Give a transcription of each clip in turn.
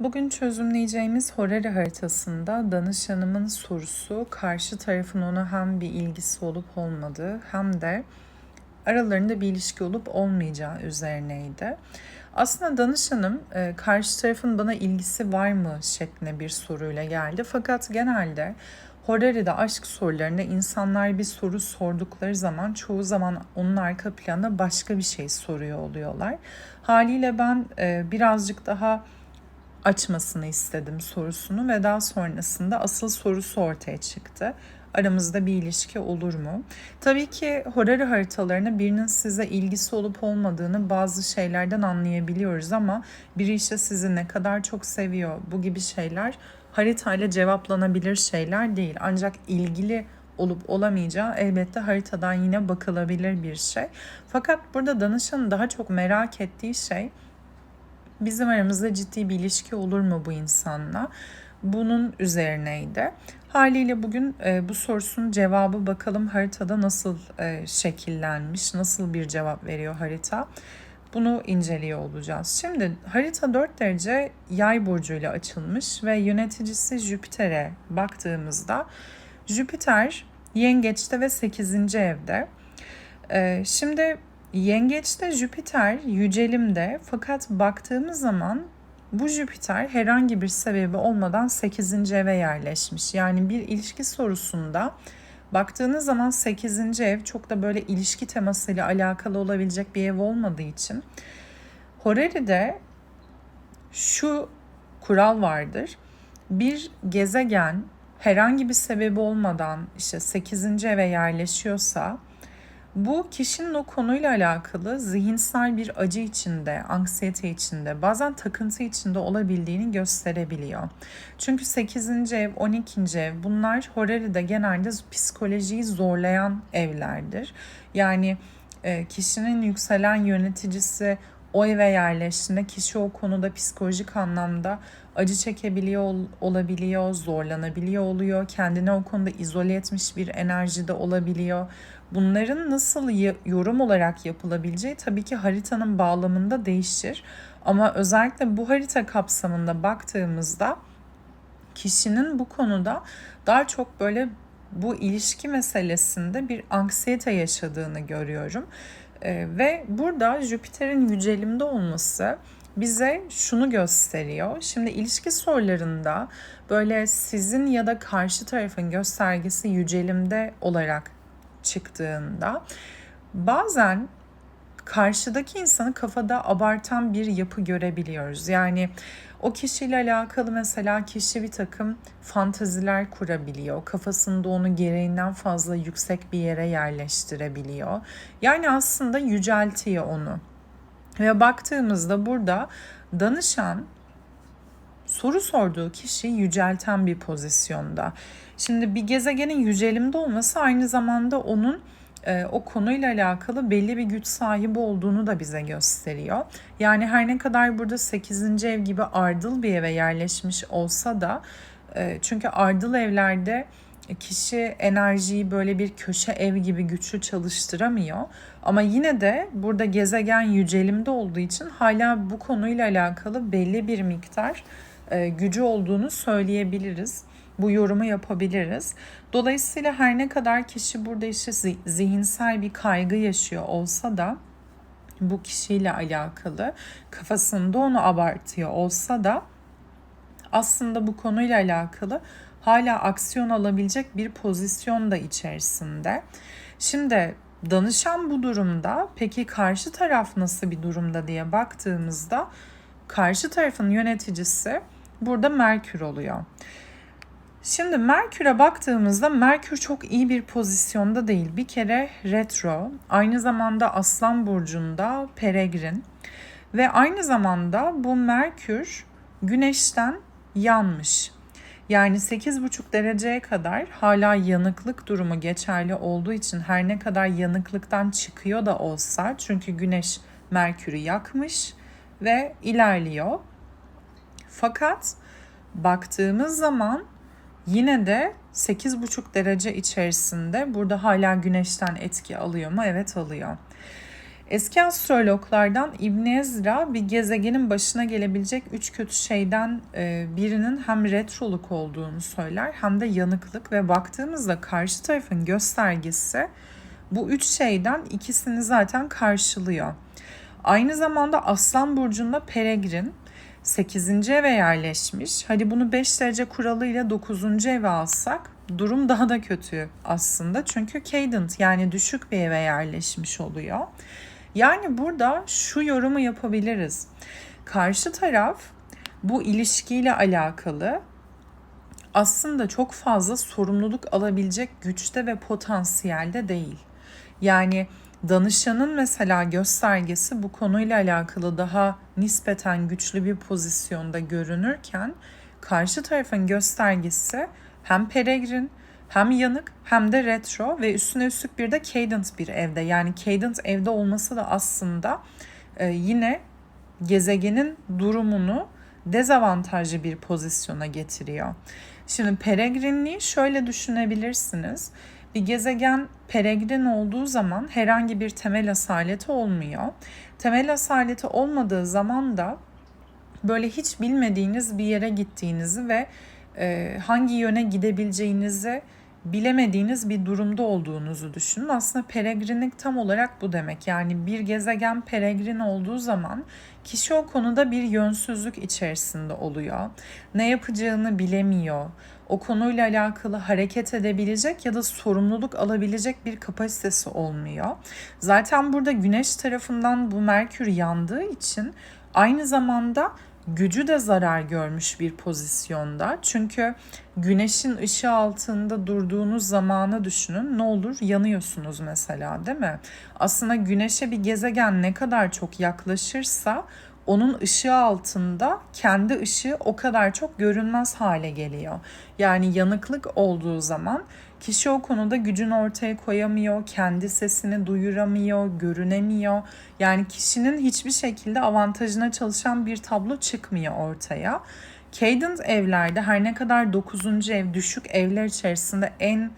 Bugün çözümleyeceğimiz Horary haritasında danışanımın sorusu karşı tarafın ona hem bir ilgisi olup olmadığı hem de aralarında bir ilişki olup olmayacağı üzerineydi. Aslında danışanım e, karşı tarafın bana ilgisi var mı şeklinde bir soruyla geldi. Fakat genelde Horary'de aşk sorularında insanlar bir soru sordukları zaman çoğu zaman onun arka planına başka bir şey soruyor oluyorlar. Haliyle ben e, birazcık daha açmasını istedim sorusunu ve daha sonrasında asıl sorusu ortaya çıktı. Aramızda bir ilişki olur mu? Tabii ki Horary haritalarına birinin size ilgisi olup olmadığını bazı şeylerden anlayabiliyoruz ama biri işte sizi ne kadar çok seviyor bu gibi şeyler haritayla cevaplanabilir şeyler değil. Ancak ilgili olup olamayacağı elbette haritadan yine bakılabilir bir şey. Fakat burada danışanın daha çok merak ettiği şey bizim aramızda ciddi bir ilişki olur mu bu insanla? Bunun üzerineydi. Haliyle bugün e, bu sorusunun cevabı bakalım haritada nasıl e, şekillenmiş, nasıl bir cevap veriyor harita. Bunu inceliyor olacağız. Şimdi harita 4 derece yay burcuyla açılmış ve yöneticisi Jüpiter'e baktığımızda Jüpiter yengeçte ve 8. evde. E, şimdi Yengeçte Jüpiter yücelimde fakat baktığımız zaman bu Jüpiter herhangi bir sebebi olmadan 8. eve yerleşmiş. Yani bir ilişki sorusunda baktığınız zaman 8. ev çok da böyle ilişki temasıyla alakalı olabilecek bir ev olmadığı için Horary'de şu kural vardır. Bir gezegen herhangi bir sebebi olmadan işte 8. eve yerleşiyorsa bu kişinin o konuyla alakalı zihinsel bir acı içinde, anksiyete içinde, bazen takıntı içinde olabildiğini gösterebiliyor. Çünkü 8. ev, 12. ev bunlar Horary'de genelde psikolojiyi zorlayan evlerdir. Yani e, kişinin yükselen yöneticisi o eve yerleştiğinde kişi o konuda psikolojik anlamda acı çekebiliyor olabiliyor, zorlanabiliyor oluyor, kendini o konuda izole etmiş bir enerjide olabiliyor. Bunların nasıl yorum olarak yapılabileceği tabii ki haritanın bağlamında değişir. Ama özellikle bu harita kapsamında baktığımızda kişinin bu konuda daha çok böyle bu ilişki meselesinde bir anksiyete yaşadığını görüyorum. Ee, ve burada Jüpiter'in yücelimde olması bize şunu gösteriyor. Şimdi ilişki sorularında böyle sizin ya da karşı tarafın göstergesi yücelimde olarak çıktığında bazen karşıdaki insanı kafada abartan bir yapı görebiliyoruz. Yani o kişiyle alakalı mesela kişi bir takım fantaziler kurabiliyor. Kafasında onu gereğinden fazla yüksek bir yere yerleştirebiliyor. Yani aslında yüceltiyor onu. Ve baktığımızda burada danışan soru sorduğu kişi yücelten bir pozisyonda. Şimdi bir gezegenin yücelimde olması aynı zamanda onun e, o konuyla alakalı belli bir güç sahibi olduğunu da bize gösteriyor. Yani her ne kadar burada 8. ev gibi ardıl bir eve yerleşmiş olsa da e, çünkü ardıl evlerde kişi enerjiyi böyle bir köşe ev gibi güçlü çalıştıramıyor. Ama yine de burada gezegen yücelimde olduğu için hala bu konuyla alakalı belli bir miktar gücü olduğunu söyleyebiliriz. Bu yorumu yapabiliriz. Dolayısıyla her ne kadar kişi burada işte zihinsel bir kaygı yaşıyor olsa da bu kişiyle alakalı kafasında onu abartıyor olsa da aslında bu konuyla alakalı hala aksiyon alabilecek bir pozisyon da içerisinde. Şimdi danışan bu durumda peki karşı taraf nasıl bir durumda diye baktığımızda karşı tarafın yöneticisi burada Merkür oluyor. Şimdi Merkür'e baktığımızda Merkür çok iyi bir pozisyonda değil. Bir kere retro, aynı zamanda Aslan burcunda peregrin ve aynı zamanda bu Merkür Güneş'ten yanmış. Yani 8,5 dereceye kadar hala yanıklık durumu geçerli olduğu için her ne kadar yanıklıktan çıkıyor da olsa çünkü Güneş Merkür'ü yakmış ve ilerliyor. Fakat baktığımız zaman yine de 8,5 derece içerisinde burada hala güneşten etki alıyor mu? Evet alıyor. Eski astrologlardan İbn Ezra bir gezegenin başına gelebilecek üç kötü şeyden e, birinin hem retroluk olduğunu söyler hem de yanıklık ve baktığımızda karşı tarafın göstergesi bu üç şeyden ikisini zaten karşılıyor. Aynı zamanda Aslan Burcu'nda Peregrin 8. eve yerleşmiş. Hadi bunu 5 derece kuralıyla 9. eve alsak durum daha da kötü aslında. Çünkü cadent yani düşük bir eve yerleşmiş oluyor. Yani burada şu yorumu yapabiliriz. Karşı taraf bu ilişkiyle alakalı aslında çok fazla sorumluluk alabilecek güçte ve potansiyelde değil. Yani danışanın mesela göstergesi bu konuyla alakalı daha nispeten güçlü bir pozisyonda görünürken karşı tarafın göstergesi hem peregrin hem yanık hem de retro ve üstüne üstlük bir de cadent bir evde. Yani cadent evde olması da aslında e, yine gezegenin durumunu dezavantajlı bir pozisyona getiriyor. Şimdi peregrinliği şöyle düşünebilirsiniz. Bir gezegen peregrin olduğu zaman herhangi bir temel asaleti olmuyor. Temel asaleti olmadığı zaman da böyle hiç bilmediğiniz bir yere gittiğinizi ve e, hangi yöne gidebileceğinizi bilemediğiniz bir durumda olduğunuzu düşünün. Aslında peregrinlik tam olarak bu demek. Yani bir gezegen peregrin olduğu zaman kişi o konuda bir yönsüzlük içerisinde oluyor. Ne yapacağını bilemiyor. O konuyla alakalı hareket edebilecek ya da sorumluluk alabilecek bir kapasitesi olmuyor. Zaten burada güneş tarafından bu Merkür yandığı için aynı zamanda gücü de zarar görmüş bir pozisyonda. Çünkü güneşin ışığı altında durduğunuz zamanı düşünün. Ne olur yanıyorsunuz mesela değil mi? Aslında güneşe bir gezegen ne kadar çok yaklaşırsa onun ışığı altında kendi ışığı o kadar çok görünmez hale geliyor. Yani yanıklık olduğu zaman kişi o konuda gücünü ortaya koyamıyor, kendi sesini duyuramıyor, görünemiyor. Yani kişinin hiçbir şekilde avantajına çalışan bir tablo çıkmıyor ortaya. Cadence evlerde her ne kadar 9. ev düşük evler içerisinde en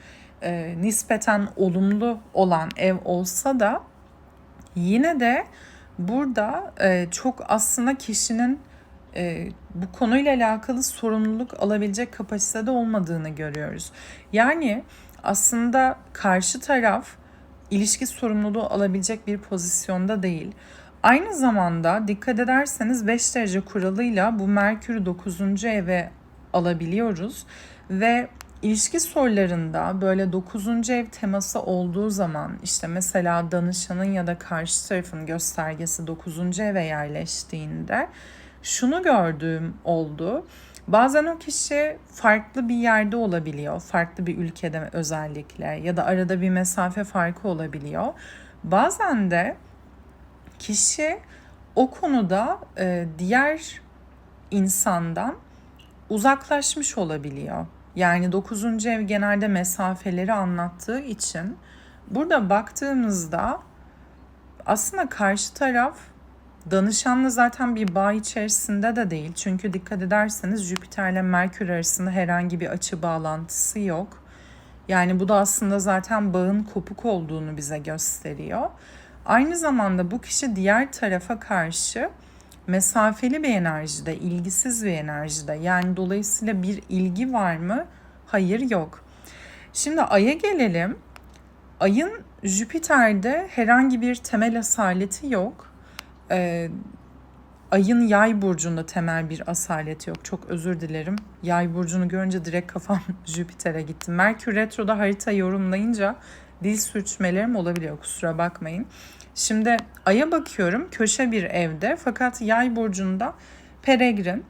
e, nispeten olumlu olan ev olsa da yine de burada e, çok aslında kişinin e, bu konuyla alakalı sorumluluk alabilecek kapasitede olmadığını görüyoruz. Yani aslında karşı taraf ilişki sorumluluğu alabilecek bir pozisyonda değil. Aynı zamanda dikkat ederseniz 5 derece kuralıyla bu Merkür 9. eve alabiliyoruz ve ilişki sorularında böyle 9. ev teması olduğu zaman işte mesela danışanın ya da karşı tarafın göstergesi 9. eve yerleştiğinde şunu gördüğüm oldu. Bazen o kişi farklı bir yerde olabiliyor. Farklı bir ülkede özellikle ya da arada bir mesafe farkı olabiliyor. Bazen de kişi o konuda diğer insandan uzaklaşmış olabiliyor. Yani 9. ev genelde mesafeleri anlattığı için burada baktığımızda aslında karşı taraf danışanla zaten bir bağ içerisinde de değil. Çünkü dikkat ederseniz Jüpiter ile Merkür arasında herhangi bir açı bağlantısı yok. Yani bu da aslında zaten bağın kopuk olduğunu bize gösteriyor. Aynı zamanda bu kişi diğer tarafa karşı mesafeli bir enerjide, ilgisiz bir enerjide. Yani dolayısıyla bir ilgi var mı? Hayır yok. Şimdi Ay'a gelelim. Ay'ın Jüpiter'de herhangi bir temel asaleti yok. Ee, Ay'ın yay burcunda temel bir asalet yok. Çok özür dilerim. Yay burcunu görünce direkt kafam Jüpiter'e gitti. Merkür Retro'da harita yorumlayınca dil sürçmelerim olabiliyor. Kusura bakmayın. Şimdi Ay'a bakıyorum köşe bir evde fakat yay burcunda peregrin.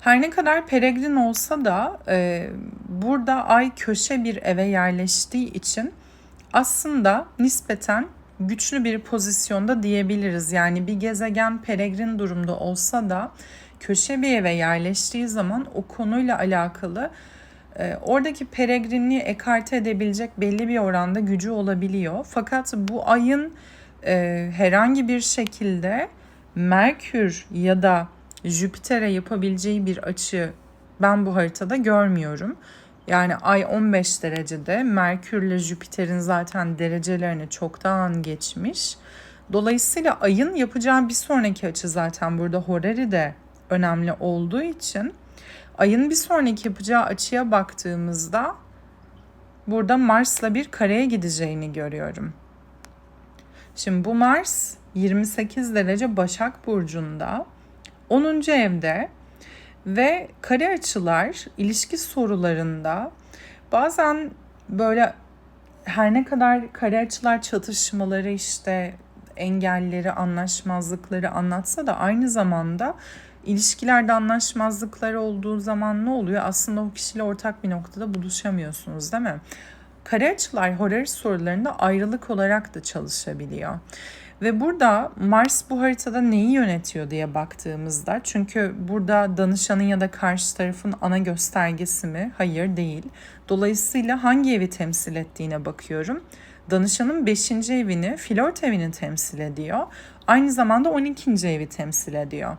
Her ne kadar peregrin olsa da e, burada ay köşe bir eve yerleştiği için aslında nispeten güçlü bir pozisyonda diyebiliriz. Yani bir gezegen peregrin durumda olsa da köşe bir eve yerleştiği zaman o konuyla alakalı oradaki peregrinliği ekarte edebilecek belli bir oranda gücü olabiliyor. Fakat bu ayın e, herhangi bir şekilde Merkür ya da Jüpiter'e yapabileceği bir açı ben bu haritada görmüyorum. Yani ay 15 derecede, Merkür ile Jüpiter'in zaten derecelerini çoktan geçmiş. Dolayısıyla ayın yapacağı bir sonraki açı zaten burada Horary de önemli olduğu için ayın bir sonraki yapacağı açıya baktığımızda burada Mars'la bir kareye gideceğini görüyorum. Şimdi bu Mars 28 derece Başak Burcu'nda 10. evde ve kare açılar ilişki sorularında bazen böyle her ne kadar kare açılar çatışmaları işte engelleri, anlaşmazlıkları anlatsa da aynı zamanda ilişkilerde anlaşmazlıklar olduğu zaman ne oluyor? Aslında o kişiyle ortak bir noktada buluşamıyorsunuz değil mi? Kare açılar horary sorularında ayrılık olarak da çalışabiliyor. Ve burada Mars bu haritada neyi yönetiyor diye baktığımızda çünkü burada danışanın ya da karşı tarafın ana göstergesi mi? Hayır değil. Dolayısıyla hangi evi temsil ettiğine bakıyorum. Danışanın 5. evini, flört evini temsil ediyor. Aynı zamanda 12. evi temsil ediyor.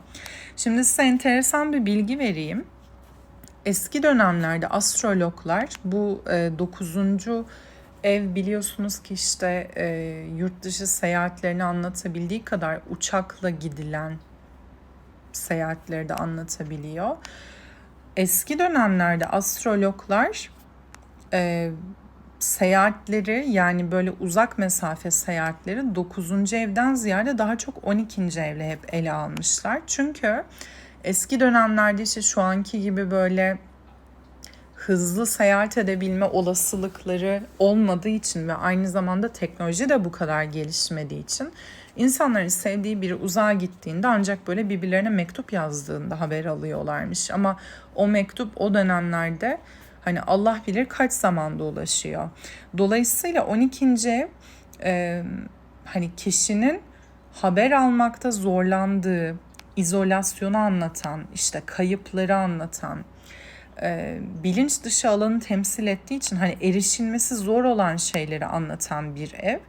Şimdi size enteresan bir bilgi vereyim. Eski dönemlerde astrologlar bu e, 9. ev biliyorsunuz ki işte e, yurt dışı seyahatlerini anlatabildiği kadar uçakla gidilen seyahatleri de anlatabiliyor. Eski dönemlerde astrologlar e, seyahatleri yani böyle uzak mesafe seyahatleri 9. evden ziyade daha çok 12. evle hep ele almışlar. Çünkü eski dönemlerde işte şu anki gibi böyle hızlı seyahat edebilme olasılıkları olmadığı için ve aynı zamanda teknoloji de bu kadar gelişmediği için insanların sevdiği biri uzağa gittiğinde ancak böyle birbirlerine mektup yazdığında haber alıyorlarmış. Ama o mektup o dönemlerde Hani Allah bilir kaç zamanda ulaşıyor. Dolayısıyla 12. E, hani kişinin haber almakta zorlandığı, izolasyonu anlatan, işte kayıpları anlatan, e, bilinç dışı alanı temsil ettiği için hani erişilmesi zor olan şeyleri anlatan bir ev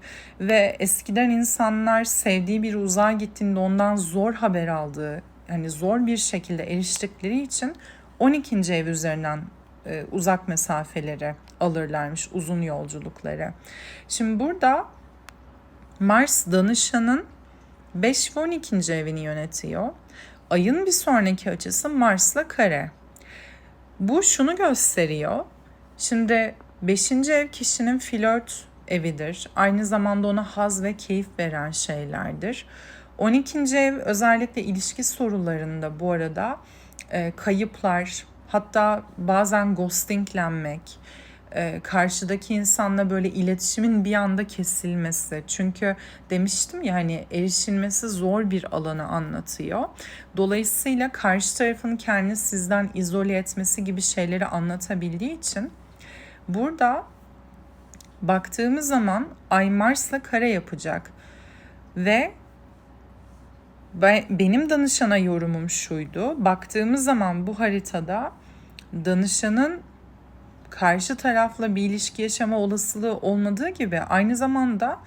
ve eskiden insanlar sevdiği bir uzağa gittiğinde ondan zor haber aldığı hani zor bir şekilde eriştikleri için 12. ev üzerinden e, uzak mesafeleri alırlarmış, uzun yolculukları. Şimdi burada Mars danışanın 5 ve 12. evini yönetiyor. Ayın bir sonraki açısı Mars'la kare. Bu şunu gösteriyor. Şimdi 5. ev kişinin flört evidir. Aynı zamanda ona haz ve keyif veren şeylerdir. 12. ev özellikle ilişki sorularında bu arada e, kayıplar, Hatta bazen ghostinglenmek, e, karşıdaki insanla böyle iletişimin bir anda kesilmesi. Çünkü demiştim ya hani erişilmesi zor bir alanı anlatıyor. Dolayısıyla karşı tarafın kendini sizden izole etmesi gibi şeyleri anlatabildiği için burada baktığımız zaman Ay Mars'la kare yapacak ve ben, benim danışana yorumum şuydu. Baktığımız zaman bu haritada danışanın karşı tarafla bir ilişki yaşama olasılığı olmadığı gibi aynı zamanda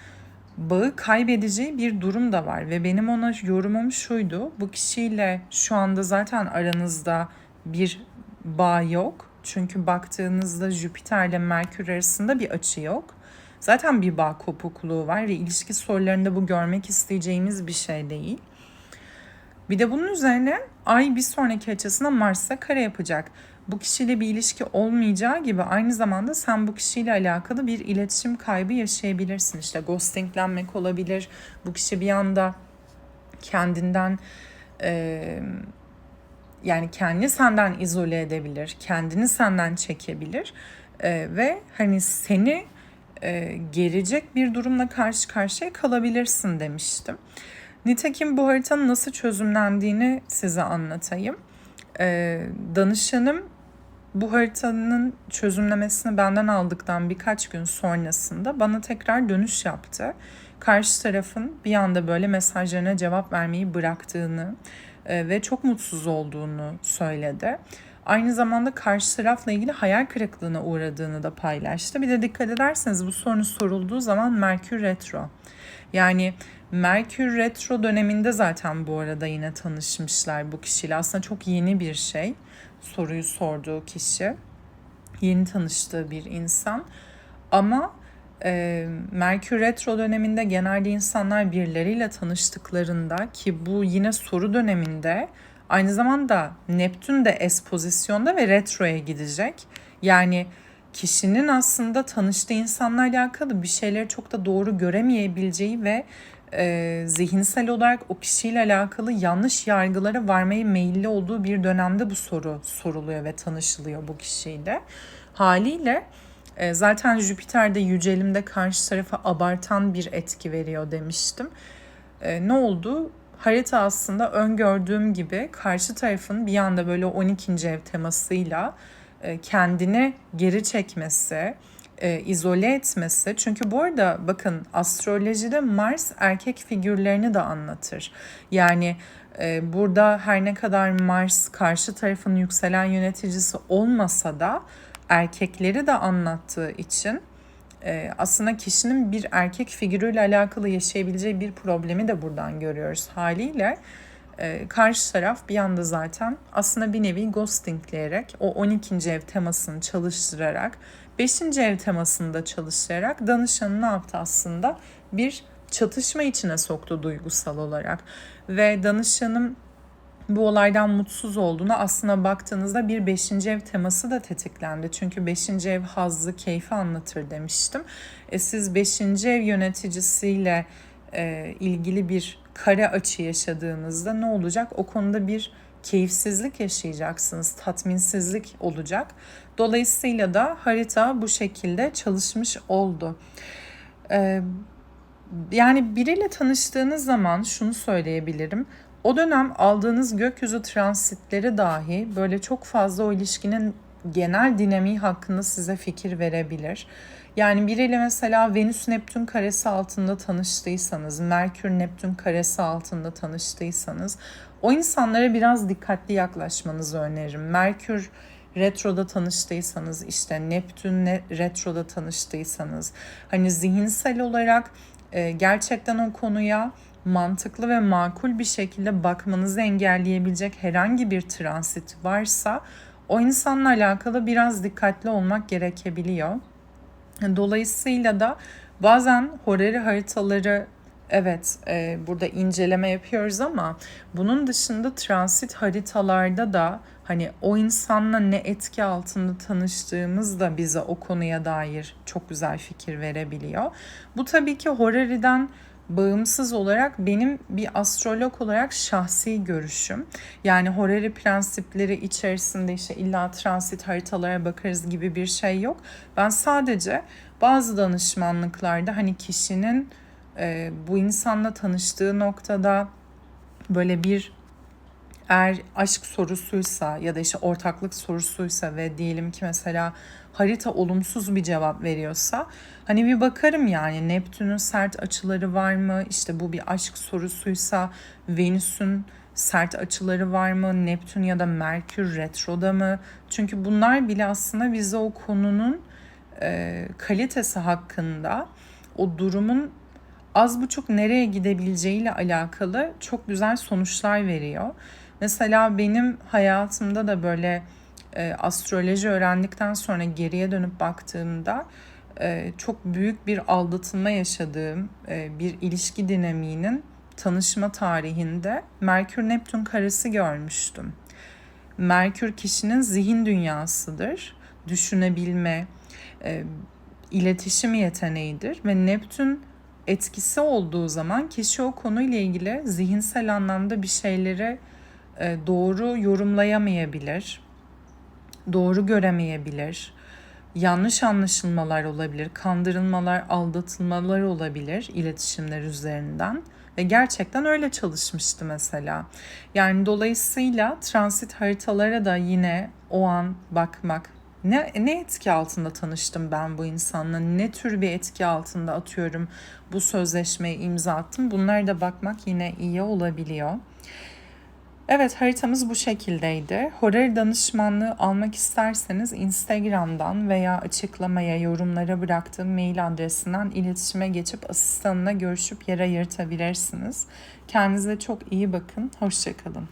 bağı kaybedeceği bir durum da var ve benim ona yorumum şuydu. Bu kişiyle şu anda zaten aranızda bir bağ yok. Çünkü baktığınızda Jüpiter ile Merkür arasında bir açı yok. Zaten bir bağ kopukluğu var ve ilişki sorularında bu görmek isteyeceğimiz bir şey değil. Bir de bunun üzerine ay bir sonraki açısına Mars'a kare yapacak. Bu kişiyle bir ilişki olmayacağı gibi aynı zamanda sen bu kişiyle alakalı bir iletişim kaybı yaşayabilirsin. İşte ghostinglenmek olabilir. Bu kişi bir anda kendinden e, yani kendini senden izole edebilir, kendini senden çekebilir e, ve hani seni e, gelecek bir durumla karşı karşıya kalabilirsin demiştim. Nitekim bu haritanın nasıl çözümlendiğini size anlatayım. Ee, danışanım bu haritanın çözümlemesini benden aldıktan birkaç gün sonrasında bana tekrar dönüş yaptı. Karşı tarafın bir anda böyle mesajlarına cevap vermeyi bıraktığını e, ve çok mutsuz olduğunu söyledi. Aynı zamanda karşı tarafla ilgili hayal kırıklığına uğradığını da paylaştı. Bir de dikkat ederseniz bu sorun sorulduğu zaman Merkür Retro. Yani Merkür Retro döneminde zaten bu arada yine tanışmışlar bu kişiyle. Aslında çok yeni bir şey soruyu sorduğu kişi. Yeni tanıştığı bir insan. Ama e, Merkür Retro döneminde genelde insanlar birileriyle tanıştıklarında ki bu yine soru döneminde aynı zamanda Neptün de es pozisyonda ve retroya gidecek. Yani kişinin aslında tanıştığı insanla alakalı bir şeyleri çok da doğru göremeyebileceği ve e, zihinsel olarak o kişiyle alakalı yanlış yargılara varmaya meyilli olduğu bir dönemde bu soru soruluyor ve tanışılıyor bu kişiyle. Haliyle e, zaten Jüpiter'de yücelimde karşı tarafa abartan bir etki veriyor demiştim. E, ne oldu? Harita aslında öngördüğüm gibi karşı tarafın bir anda böyle 12. ev temasıyla e, kendini geri çekmesi, e, izole etmesi. Çünkü bu arada bakın astrolojide Mars erkek figürlerini de anlatır. Yani e, burada her ne kadar Mars karşı tarafın yükselen yöneticisi olmasa da erkekleri de anlattığı için e, aslında kişinin bir erkek figürüyle alakalı yaşayabileceği bir problemi de buradan görüyoruz haliyle. E, karşı taraf bir anda zaten aslında bir nevi ghostingleyerek o 12. ev temasını çalıştırarak 5. ev temasını da çalıştırarak danışanı ne yaptı aslında? Bir çatışma içine soktu duygusal olarak. Ve danışanım bu olaydan mutsuz olduğunu aslında baktığınızda bir 5. ev teması da tetiklendi. Çünkü 5. ev hazzı, keyfi anlatır demiştim. E siz 5. ev yöneticisiyle e, ilgili bir kare açı yaşadığınızda ne olacak? O konuda bir keyifsizlik yaşayacaksınız, tatminsizlik olacak. Dolayısıyla da harita bu şekilde çalışmış oldu. Ee, yani biriyle tanıştığınız zaman şunu söyleyebilirim. O dönem aldığınız gökyüzü transitleri dahi böyle çok fazla o ilişkinin genel dinamiği hakkında size fikir verebilir. Yani biriyle mesela Venüs Neptün karesi altında tanıştıysanız, Merkür Neptün karesi altında tanıştıysanız o insanlara biraz dikkatli yaklaşmanızı öneririm. Merkür retroda tanıştıysanız işte Neptün retroda tanıştıysanız hani zihinsel olarak e, gerçekten o konuya mantıklı ve makul bir şekilde bakmanızı engelleyebilecek herhangi bir transit varsa o insanla alakalı biraz dikkatli olmak gerekebiliyor. Dolayısıyla da bazen horary haritaları evet e, burada inceleme yapıyoruz ama bunun dışında transit haritalarda da hani o insanla ne etki altında tanıştığımız da bize o konuya dair çok güzel fikir verebiliyor. Bu tabii ki Horary'den bağımsız olarak benim bir astrolog olarak şahsi görüşüm. Yani Horary prensipleri içerisinde işte illa transit haritalara bakarız gibi bir şey yok. Ben sadece bazı danışmanlıklarda hani kişinin e, bu insanla tanıştığı noktada böyle bir eğer aşk sorusuysa ya da işte ortaklık sorusuysa ve diyelim ki mesela harita olumsuz bir cevap veriyorsa hani bir bakarım yani Neptün'ün sert açıları var mı? İşte bu bir aşk sorusuysa Venüs'ün sert açıları var mı? Neptün ya da Merkür retroda mı? Çünkü bunlar bile aslında bize o konunun e, kalitesi hakkında o durumun az buçuk nereye gidebileceğiyle alakalı çok güzel sonuçlar veriyor. Mesela benim hayatımda da böyle e, astroloji öğrendikten sonra geriye dönüp baktığımda e, çok büyük bir aldatılma yaşadığım e, bir ilişki dinamiğinin tanışma tarihinde Merkür Neptün karesi görmüştüm. Merkür kişinin zihin dünyasıdır. Düşünebilme, e, iletişim yeteneğidir ve Neptün etkisi olduğu zaman kişi o konuyla ilgili zihinsel anlamda bir şeyleri doğru yorumlayamayabilir, doğru göremeyebilir, yanlış anlaşılmalar olabilir, kandırılmalar, aldatılmalar olabilir iletişimler üzerinden ve gerçekten öyle çalışmıştı mesela. Yani dolayısıyla transit haritalara da yine o an bakmak ne, ne etki altında tanıştım ben bu insanla? Ne tür bir etki altında atıyorum bu sözleşmeyi imza attım? Bunlara da bakmak yine iyi olabiliyor. Evet haritamız bu şekildeydi. Horary danışmanlığı almak isterseniz Instagram'dan veya açıklamaya, yorumlara bıraktığım mail adresinden iletişime geçip asistanına görüşüp yer ayırtabilirsiniz. Kendinize çok iyi bakın. Hoşçakalın.